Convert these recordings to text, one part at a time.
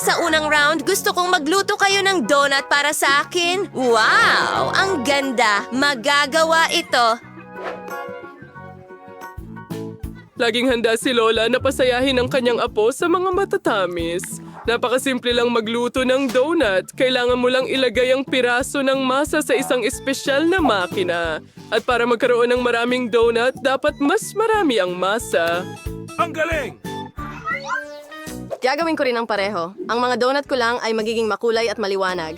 sa unang round, gusto kong magluto kayo ng donut para sa akin. Wow! Ang ganda! Magagawa ito. Laging handa si Lola na pasayahin ang kanyang apo sa mga matatamis. Napakasimple lang magluto ng donut. Kailangan mo lang ilagay ang piraso ng masa sa isang espesyal na makina. At para magkaroon ng maraming donut, dapat mas marami ang masa. Ang galing! Gagawin ko rin ang pareho. Ang mga donut ko lang ay magiging makulay at maliwanag.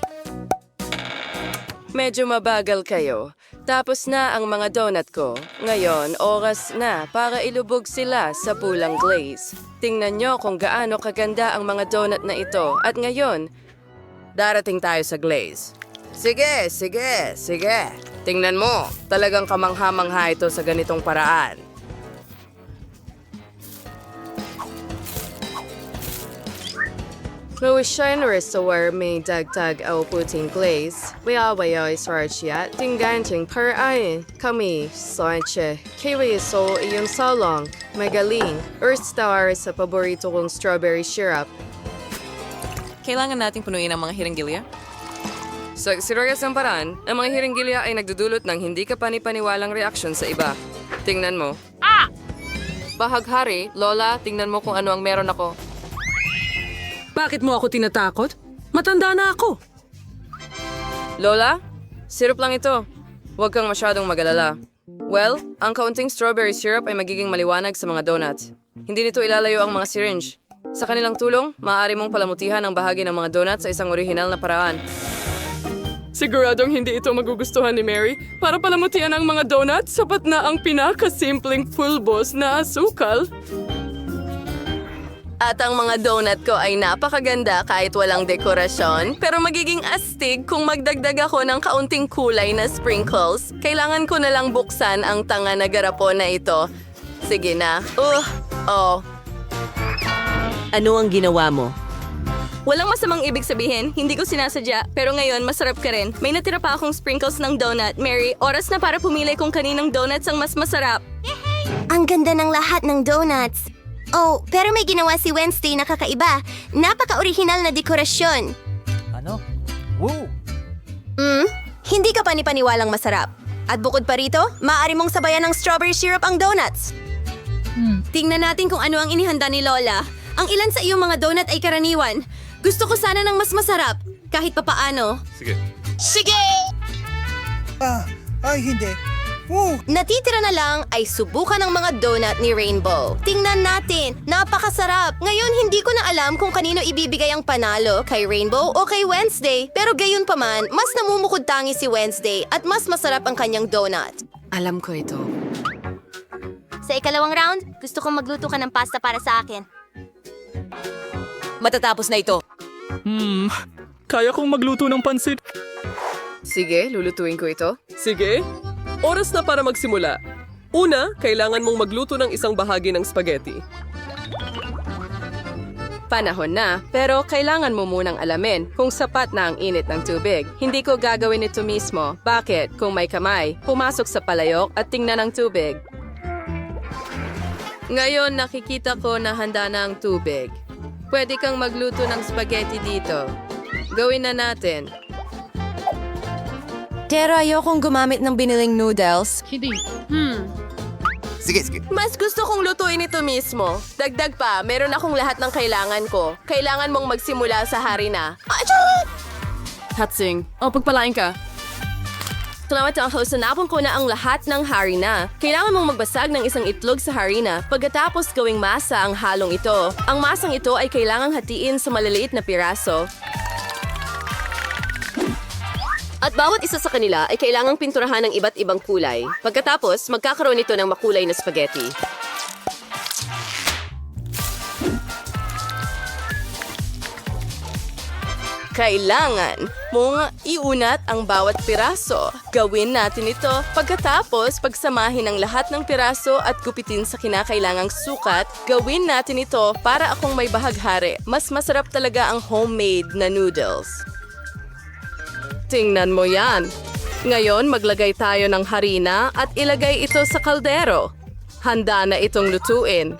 Medyo mabagal kayo. Tapos na ang mga donut ko. Ngayon, oras na para ilubog sila sa pulang glaze. Tingnan nyo kung gaano kaganda ang mga donut na ito. At ngayon, darating tayo sa glaze. Sige, sige, sige. Tingnan mo, talagang kamangha-mangha ito sa ganitong paraan. Sa war may dagdag o puting glaze. Wayawayo sarachia, tingganting paraan. Kami, sanche, kiwi so iyong salong. Magaling, earth star sa paborito kong strawberry syrup. Kailangan nating punuin ang mga hiringgilya? Sa serious ang paraan, ang mga hiringgilya ay nagdudulot ng hindi ka panipaniwalang reaksyon sa iba. Tingnan mo. Ah! Bahaghari, Lola, tingnan mo kung ano ang meron ako. Bakit mo ako tinatakot? Matanda na ako. Lola, syrup lang ito. Huwag kang masyadong magalala. Well, ang kaunting strawberry syrup ay magiging maliwanag sa mga donuts. Hindi nito ilalayo ang mga syringe. Sa kanilang tulong, maaari mong palamutihan ang bahagi ng mga donuts sa isang orihinal na paraan. Siguradong hindi ito magugustuhan ni Mary. Para palamutian ang mga donut, sapat na ang pinakasimpleng pulbos na asukal. At ang mga donut ko ay napakaganda kahit walang dekorasyon, pero magiging astig kung magdagdag ako ng kaunting kulay na sprinkles. Kailangan ko na lang buksan ang tanga na garapon na ito. Sige na. Uh, oh. Ano ang ginawa mo? Walang masamang ibig sabihin, hindi ko sinasadya, pero ngayon masarap ka rin. May natira pa akong sprinkles ng donut. Mary, oras na para pumili kung kaninang donuts ang mas masarap. Ang ganda ng lahat ng donuts. Oh, pero may ginawa si Wednesday na kakaiba. Napaka-orihinal na dekorasyon. Ano? Woo! Hmm? Hindi ka panipaniwalang masarap. At bukod pa rito, maaari mong sabayan ng strawberry syrup ang donuts. Tingnan natin kung ano ang inihanda ni Lola. Ang ilan sa iyong mga donut ay karaniwan. Gusto ko sana ng mas masarap, kahit papaano. Sige. Sige! Ah, ay hindi. Woo! Natitira na lang ay subukan ng mga donut ni Rainbow. Tingnan natin, napakasarap. Ngayon hindi ko na alam kung kanino ibibigay ang panalo, kay Rainbow o kay Wednesday. Pero gayon pa man, mas namumukod tangi si Wednesday at mas masarap ang kanyang donut. Alam ko ito. Sa ikalawang round, gusto kong magluto ka ng pasta para sa akin. Matatapos na ito. Hmm, kaya kong magluto ng pansit. Sige, lulutuin ko ito. Sige, oras na para magsimula. Una, kailangan mong magluto ng isang bahagi ng spaghetti. Panahon na, pero kailangan mo munang alamin kung sapat na ang init ng tubig. Hindi ko gagawin ito mismo. Bakit? Kung may kamay, pumasok sa palayok at tingnan ang tubig. Ngayon nakikita ko na handa na ang tubig. Pwede kang magluto ng spaghetti dito. Gawin na natin. Pero ayokong gumamit ng biniling noodles. Sige, sige. Mas gusto kong lutuin ito mismo. Dagdag pa, meron akong lahat ng kailangan ko. Kailangan mong magsimula sa harina. Hatsing, o pagpalain ka. Salamat ang host, napon ko na ang lahat ng harina. Kailangan mong magbasag ng isang itlog sa harina. Pagkatapos gawing masa ang halong ito. Ang masang ito ay kailangang hatiin sa maliliit na piraso. At bawat isa sa kanila ay kailangang pinturahan ng iba't ibang kulay. Pagkatapos, magkakaroon ito ng makulay na spaghetti. Kailangan mong iunat ang bawat piraso. Gawin natin ito pagkatapos pagsamahin ang lahat ng piraso at gupitin sa kinakailangang sukat. Gawin natin ito para akong may bahaghari. Mas masarap talaga ang homemade na noodles. Tingnan mo yan. Ngayon, maglagay tayo ng harina at ilagay ito sa kaldero. Handa na itong lutuin.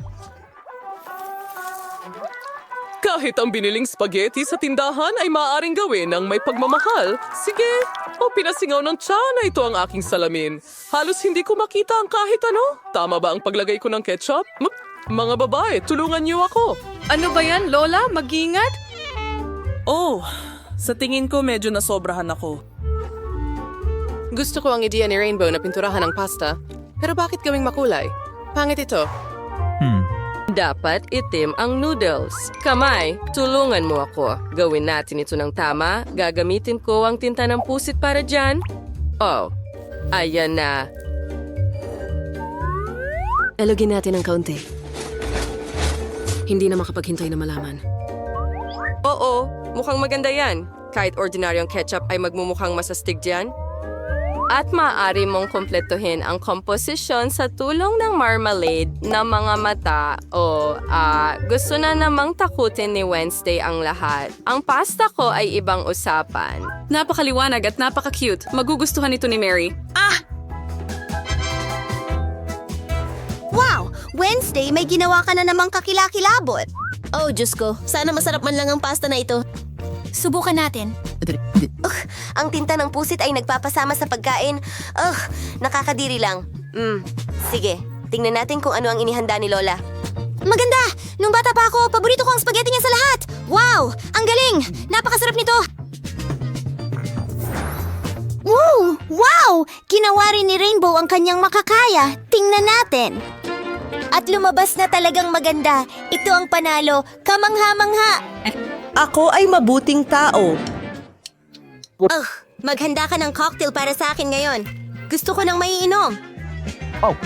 Kahit ang biniling spaghetti sa tindahan ay maaaring gawin ng may pagmamahal. Sige, o pinasingaw ng tsana ito ang aking salamin. Halos hindi ko makita ang kahit ano. Tama ba ang paglagay ko ng ketchup? M- mga babae, tulungan niyo ako. Ano ba yan, Lola? Mag-ingat? Oh, sa tingin ko medyo nasobrahan ako. Gusto ko ang ideya ni Rainbow na pinturahan ng pasta. Pero bakit gawing makulay? Pangit ito. Dapat itim ang noodles. Kamay, tulungan mo ako. Gawin natin ito ng tama. Gagamitin ko ang tinta ng pusit para dyan. Oh, ayan na. Alugin natin ng kaunti. Hindi na makapaghintay na malaman. Oo, mukhang maganda yan. Kahit ordinaryong ketchup ay magmumukhang masastig dyan. At maaari mong kumpletuhin ang komposisyon sa tulong ng marmalade na mga mata o ah, gusto na namang takutin ni Wednesday ang lahat. Ang pasta ko ay ibang usapan. Napakaliwanag at napaka-cute. Magugustuhan ito ni Mary. Wow! Wednesday, may ginawa ka na namang kakilakilabot. Oh, Diyos ko. Sana masarap man lang ang pasta na ito. Subukan natin. Ugh, ang tinta ng pusit ay nagpapasama sa pagkain. Ugh, nakakadiri lang. Mm, sige, tingnan natin kung ano ang inihanda ni Lola. Maganda! Nung bata pa ako, paborito ko ang spaghetti niya sa lahat! Wow! Ang galing! Napakasarap nito! Wow! Wow! Ginawa rin ni Rainbow ang kanyang makakaya. Tingnan natin. At lumabas na talagang maganda. Ito ang panalo. Kamangha-mangha. Ako ay mabuting tao. Ugh, maghanda ka ng cocktail para sa akin ngayon. Gusto ko nang maiinom. Oh,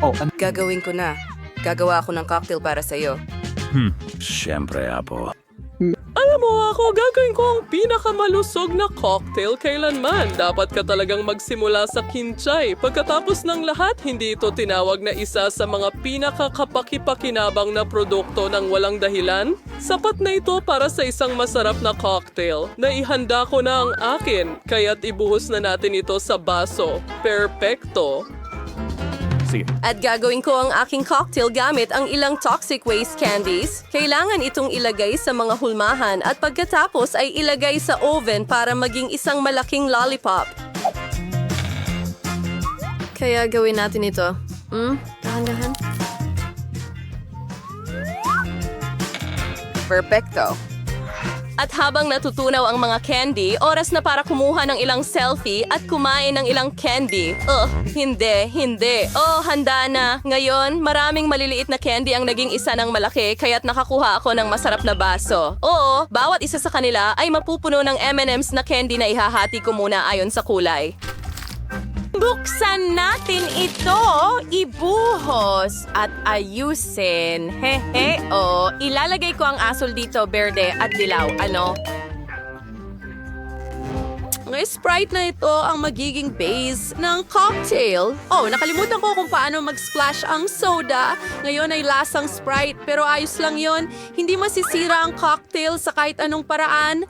oh, an- Gagawin ko na. Gagawa ako ng cocktail para sa'yo. Siyempre, Apo. Alam mo, ako gagawin ko ang pinakamalusog na cocktail kailanman. Dapat ka talagang magsimula sa kinchay. Pagkatapos ng lahat, hindi ito tinawag na isa sa mga pinakakapakipakinabang na produkto ng walang dahilan. Sapat na ito para sa isang masarap na cocktail. Naihanda ko na ang akin, kaya't ibuhos na natin ito sa baso. Perpekto. Sige. At gagawin ko ang aking cocktail gamit ang ilang toxic waste candies. Kailangan itong ilagay sa mga hulmahan at pagkatapos ay ilagay sa oven para maging isang malaking lollipop. Kaya gawin natin ito. Hmm? Dahan-dahan. Perfecto. At habang natutunaw ang mga candy, oras na para kumuha ng ilang selfie at kumain ng ilang candy. Ugh, hindi, hindi. Oh, handa na. Ngayon, maraming maliliit na candy ang naging isa ng malaki kaya't nakakuha ako ng masarap na baso. Oo, bawat isa sa kanila ay mapupuno ng M&M's na candy na ihahati ko muna ayon sa kulay. Buksan natin ito, ibuhos at ayusin. Hehe, o. Ilalagay ko ang asol dito, berde at dilaw. Ano? Ang Sprite na ito ang magiging base ng cocktail. Oh, nakalimutan ko kung paano mag-splash ang soda. Ngayon ay lasang Sprite, pero ayos lang yon. Hindi masisira ang cocktail sa kahit anong paraan.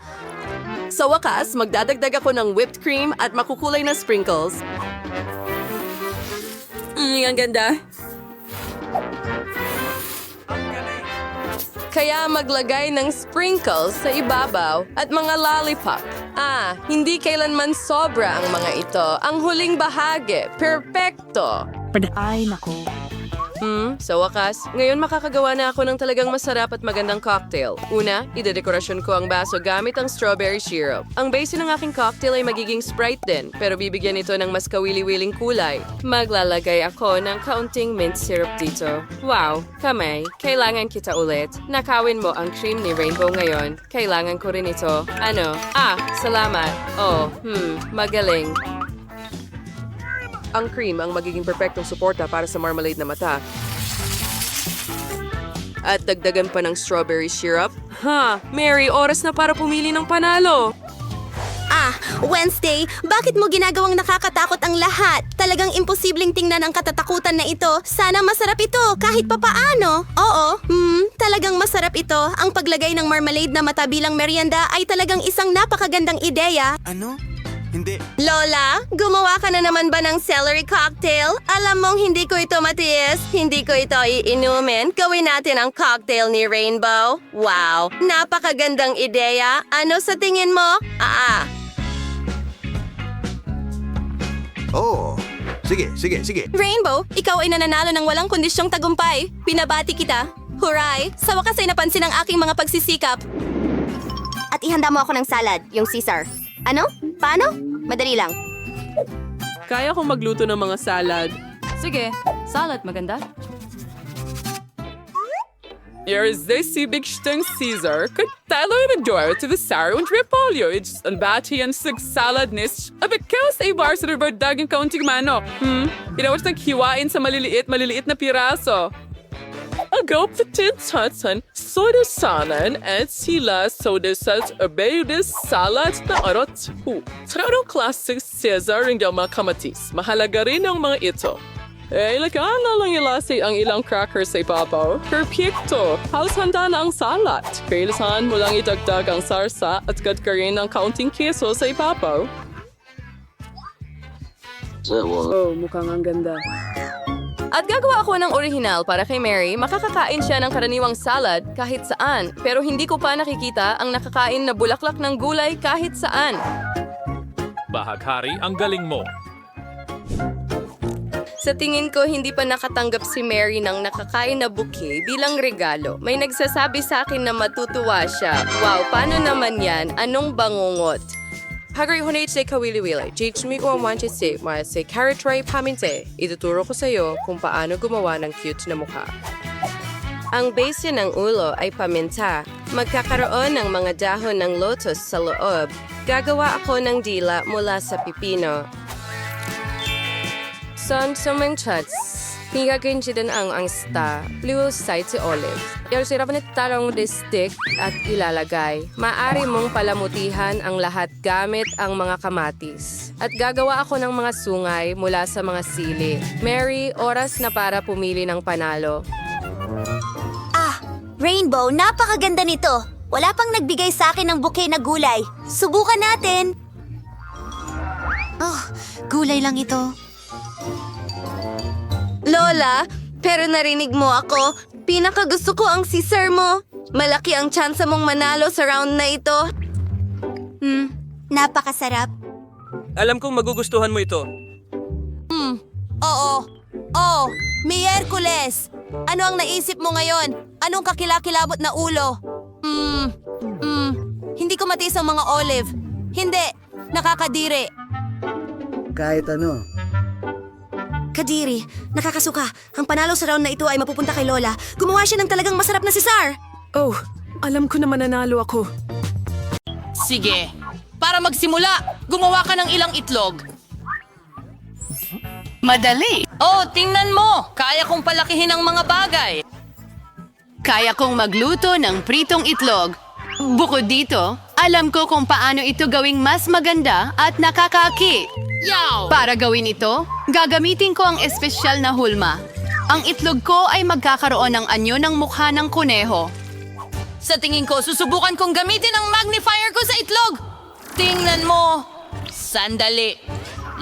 Sa wakas, magdadagdag ako ng whipped cream at makukulay na sprinkles. Mm, ang ganda. Kaya maglagay ng sprinkles sa ibabaw at mga lollipop. Ah, hindi kailanman sobra ang mga ito. Ang huling bahagi, perfecto. Ay, nako. Hmm, sa wakas, ngayon makakagawa na ako ng talagang masarap at magandang cocktail. Una, idedekorasyon ko ang baso gamit ang strawberry syrup. Ang base ng aking cocktail ay magiging Sprite din, pero bibigyan ito ng mas kawili-wiling kulay. Maglalagay ako ng kaunting mint syrup dito. Wow, kamay, kailangan kita ulit. Nakawin mo ang cream ni Rainbow ngayon. Kailangan ko rin ito. Ano? Ah, salamat. Oh, hmm, magaling. Ang cream ang magiging perpektong suporta para sa marmalade na mata. At dagdagan pa ng strawberry syrup. Ha, Mary, oras na para pumili ng panalo. Ah, Wednesday, bakit mo ginagawang nakakatakot ang lahat? Talagang imposibleng tingnan ang katatakutan na ito. Sana masarap ito, kahit papaano. Oo, hmm, talagang masarap ito. Ang paglagay ng marmalade na mata bilang merienda ay talagang isang napakagandang ideya. ano? Hindi. Lola, gumawa ka na naman ba ng celery cocktail? Alam mong hindi ko ito matiis, hindi ko ito iinumin. Gawin natin ang cocktail ni Rainbow. Wow, napakagandang ideya. Ano sa tingin mo? Ah, Oo. Sige, sige, sige. Rainbow, ikaw ay nananalo ng walang kondisyong tagumpay. Pinabati kita. Huray! Sa wakas ay napansin ang aking mga pagsisikap. at ihanda mo ako ng salad, yung Caesar. Ano? Paano? Madali lang. Kaya kong magluto ng mga salad. Sige, salad maganda. Irresistible Caesar, katalo na door to the Saro and Repolyo. It's ang bati ang sig salad nish. Abit kaos ay bar sa dagang kaunting manok. Hmm? Pinawat naghiwain sa maliliit, maliliit na piraso. Agaw petit tatsan, soda sanan, at sila soda sat abayudis salad na arot hu. Traro classic Caesar ang mga kamatis. Mahalaga rin ang mga ito. Eh, ilagay na lang ilasi ang ilang crackers sa ibabaw. Perfecto! Halos handa na ang salad. Kailangan mo lang idagdag ang sarsa at gadgarin ng kaunting keso sa ibabaw. Oh, mukhang ang ganda. At gagawa ako ng original para kay Mary. Makakakain siya ng karaniwang salad kahit saan. Pero hindi ko pa nakikita ang nakakain na bulaklak ng gulay kahit saan. Bahaghari, ang galing mo. Sa tingin ko, hindi pa nakatanggap si Mary ng nakakain na bouquet bilang regalo. May nagsasabi sa akin na matutuwa siya. Wow, paano naman yan? Anong bangungot? Hagari hunay say kawili-wili. Teach me kung manche say, maya say carrot tray paminte. Ituturo ko sa iyo kung paano gumawa ng cute na mukha. Ang base ng ulo ay paminta. Magkakaroon ng mga dahon ng lotus sa loob. Gagawa ako ng dila mula sa pipino. Son sumeng chats. Hingagin siya din ang ang sta. Blue side si olive. Yung sirap na tarong the stick at ilalagay. Maari mong palamutihan ang lahat gamit ang mga kamatis. At gagawa ako ng mga sungay mula sa mga sili. Mary, oras na para pumili ng panalo. Ah, Rainbow, napakaganda nito. Wala pang nagbigay sa akin ng bouquet na gulay. Subukan natin. Oh, gulay lang ito. Lola, pero narinig mo ako. Pinaka gusto ko ang Caesar mo. Malaki ang tsansa mong manalo sa round na ito. Hmm, napakasarap. Alam kong magugustuhan mo ito. Oo. Oh, Miyerkules. Ano ang naisip mo ngayon? Anong kakilakilabot na ulo? Hmm, hmm. Hindi ko matiis ang mga olive. Hindi. Nakakadiri. Kahit ano. Kadiri, nakakasuka. Ang panalo sa round na ito ay mapupunta kay Lola. Gumawa siya ng talagang masarap na Cesar. Oh, alam ko na mananalo ako. Sige. Para magsimula, gumawa ka ng ilang itlog. Madali. Oh, tingnan mo. Kaya kong palakihin ang mga bagay. Kaya kong magluto ng pritong itlog. Bukod dito, alam ko kung paano ito gawing mas maganda at nakakaki. Yaw! Para gawin ito, gagamitin ko ang espesyal na hulma. Ang itlog ko ay magkakaroon ng anyo ng mukha ng kuneho. Sa tingin ko, susubukan kong gamitin ang magnifier ko sa itlog. Tingnan mo. Sandali.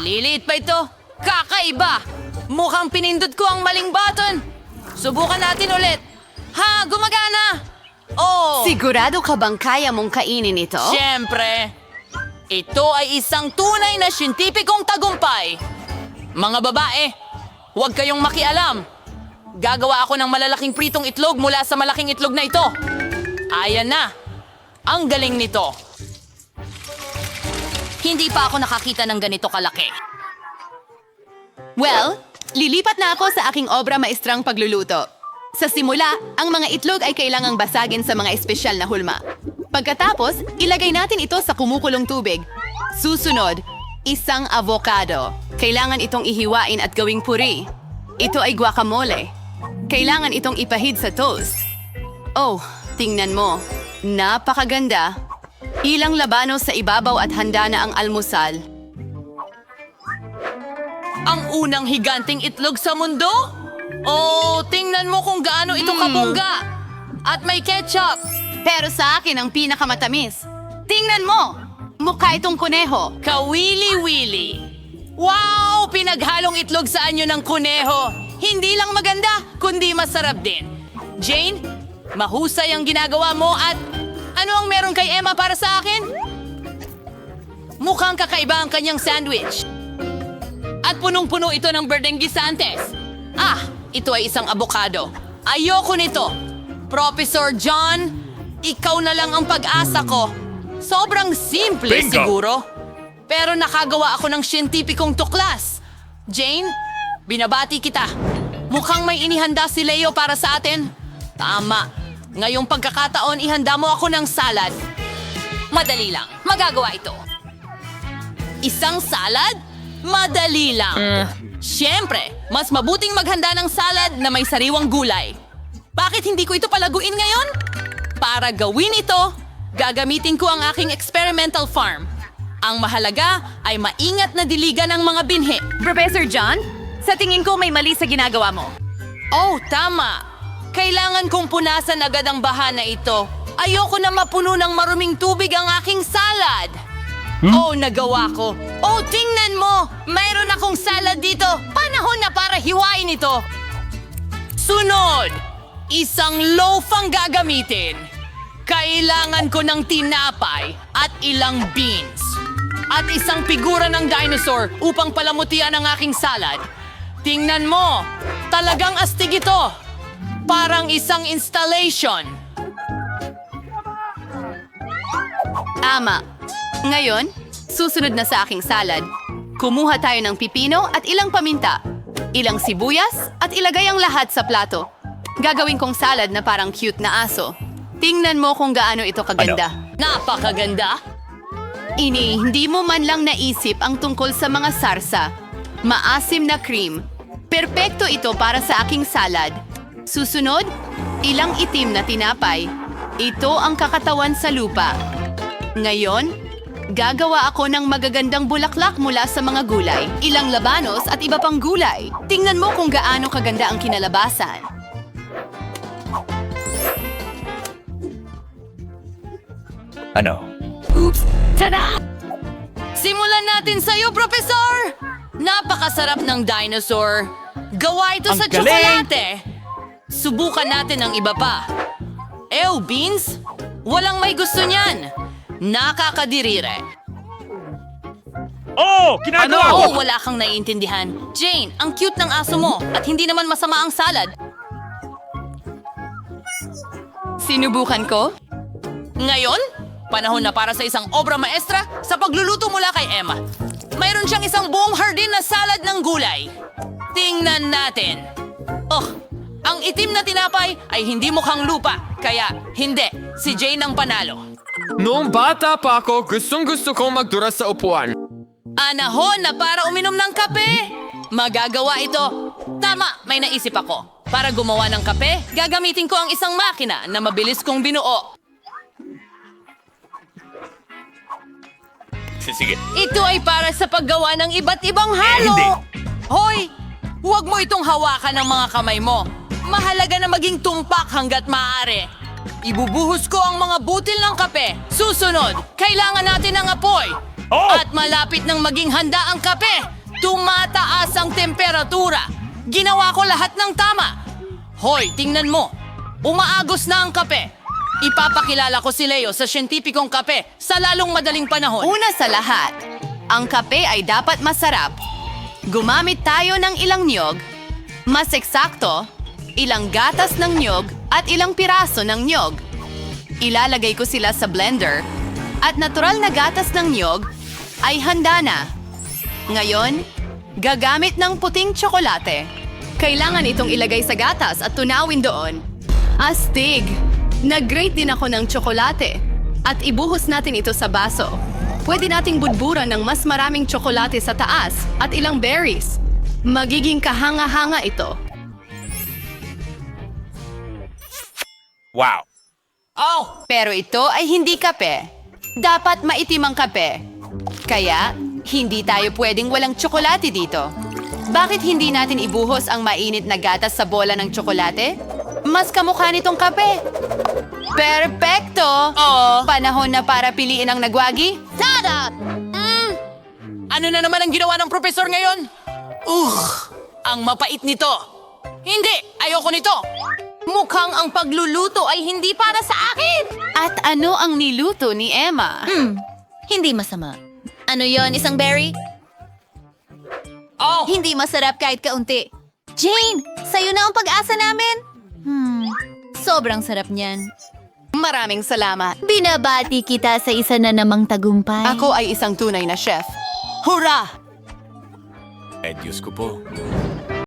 Liliit pa ito. Kakaiba. Mukhang pinindot ko ang maling button. Subukan natin ulit. Ha, gumagana. Oh, Sigurado ka bang kaya mong kainin ito? Siyempre. Ito ay isang tunay na siyentipikong tagumpay. Mga babae, huwag kayong makialam. Gagawa ako ng malalaking pritong itlog mula sa malaking itlog na ito. Ayan na. Ang galing nito. Hindi pa ako nakakita ng ganito kalaki. Well, lilipat na ako sa aking obra maestrang pagluluto. Sa simula, ang mga itlog ay kailangang basagin sa mga espesyal na hulma. Pagkatapos, ilagay natin ito sa kumukulong tubig. Susunod, isang avocado. Kailangan itong ihiwain at gawing puri. Ito ay guacamole. Kailangan itong ipahid sa toast. Oh, tingnan mo. Napakaganda. Ilang labano sa ibabaw at handa na ang almusal. Ang unang higanting itlog sa mundo? Oh, tingnan mo kung gaano ito kabongga. At may ketchup. Pero sa akin ang pinakamatamis. Tingnan mo! Mukha itong kuneho. Kawili-wili. Wow! Pinaghalong itlog sa anyo ng kuneho. Hindi lang maganda, kundi masarap din. Jane, mahusay ang ginagawa mo at ano ang meron kay Emma para sa akin? Mukhang kakaiba ang kanyang sandwich. At punong-puno ito ng berdeng gisantes. Ah, ito ay isang abokado. Ayoko nito. Professor John, ikaw na lang ang pag-asa ko. Sobrang simple Bingo! siguro. Pero nakagawa ako ng siyentipikong tuklas. Jane, binabati kita. Mukhang may inihanda si Leo para sa atin. Tama. Ngayong pagkakataon, ihanda mo ako ng salad. Madali lang. Magagawa ito. Isang salad? Madali lang. Siyempre, mas mabuting maghanda ng salad na may sariwang gulay. Bakit hindi ko ito palaguin ngayon? Para gawin ito, gagamitin ko ang aking experimental farm. Ang mahalaga ay maingat na diligan ng mga binhi. Professor John, sa tingin ko may mali sa ginagawa mo. Oh, tama. Kailangan kong punasan agad ang baha na ito. Ayoko na mapuno ng maruming tubig ang aking salad. Oh, nagawa ko. Oh, tingnan mo! Mayroon akong salad dito. Panahon na para hiwain ito. Sunod! Isang loaf ang gagamitin. Kailangan ko ng tinapay at ilang beans. At isang figura ng dinosaur upang palamutian ang aking salad. Tingnan mo! Talagang astig ito! Parang isang installation. Ama. Ngayon, susunod na sa aking salad. Kumuha tayo ng pipino at ilang paminta. Ilang sibuyas at ilagay ang lahat sa plato. Gagawin kong salad na parang cute na aso. Tingnan mo kung gaano ito kaganda. Napakaganda! Ini, hindi mo man lang naisip ang tungkol sa mga sarsa. Maasim na cream. Perpekto ito para sa aking salad. Susunod, ilang itim na tinapay. Ito ang kakatawan sa lupa. Ngayon, gagawa ako ng magagandang bulaklak mula sa mga gulay. Ilang labanos at iba pang gulay. Tingnan mo kung gaano kaganda ang kinalabasan. Ano? Simulan natin sa'yo, Professor! Napakasarap ng dinosaur. Gawa ito Ang sa galing! tsokolate. Subukan natin ang iba pa. Ew, Beans! Walang may gusto niyan. Nakakadirire. Oh! Ginagawa ko! Oh, wala kang naiintindihan. Jane, ang cute ng aso mo at hindi naman masama ang salad. Sinubukan ko? Ngayon, panahon na para sa isang obra maestra sa pagluluto mula kay Emma. Mayroon siyang isang buong hardin na salad ng gulay. Tingnan natin. Oh, ang itim na tinapay ay hindi mukhang lupa, kaya hindi, si Jane ang panalo. Noong bata pa ako, gustong gusto kong magdura sa upuan. Anahon na para uminom ng kape. Magagawa ito. Tama, may naisip ako. Para gumawa ng kape, gagamitin ko ang isang makina na mabilis kong binuo. Sige. Ito ay para sa paggawa ng iba't ibang halo. Hoy, huwag mo itong hawakan ng mga kamay mo. Mahalaga na maging tumpak hanggat maaari. Ibubuhos ko ang mga butil ng kape. Susunod, kailangan natin ng apoy. Oh! At malapit nang maging handa ang kape, tumataas ang temperatura. Ginawa ko lahat ng tama. Hoy, tingnan mo. Umaagos na ang kape. Ipapakilala ko si Leo sa siyentipikong kape sa lalong madaling panahon. Una sa lahat, ang kape ay dapat masarap. Gumamit tayo ng ilang niyog, mas eksakto, ilang gatas ng niyog at ilang piraso ng niyog. Ilalagay ko sila sa blender at natural na gatas ng niyog ay handa na. Ngayon, gagamit ng puting tsokolate. Kailangan itong ilagay sa gatas at tunawin doon. Astig! Nag-grate din ako ng tsokolate at ibuhos natin ito sa baso. Pwede nating budburan ng mas maraming tsokolate sa taas at ilang berries. Magiging kahanga-hanga ito. Wow! Oh, Pero ito ay hindi kape. Dapat maitim ang kape. Kaya, hindi tayo pwedeng walang tsokolate dito. Bakit hindi natin ibuhos ang mainit na gatas sa bola ng tsokolate? Mas kamukha nitong kape. Perpekto! Oo. Panahon na para piliin ang nagwagi? Tat! Nada! Mm. Ano na naman ang ginawa ng profesor ngayon? Ugh! Ang mapait nito! Hindi! Ayoko nito! Mukhang ang pagluluto ay hindi para sa akin! At ano ang niluto ni Emma? Hmm, hindi masama. Ano yon isang berry? Oh! Hindi masarap kahit kaunti. Jane, sa'yo na ang pag-asa namin. Hmm, sobrang sarap niyan. Maraming salamat. Binabati kita sa isa na namang tagumpay. Ako ay isang tunay na chef. Hurra! Eh, Diyos ko po.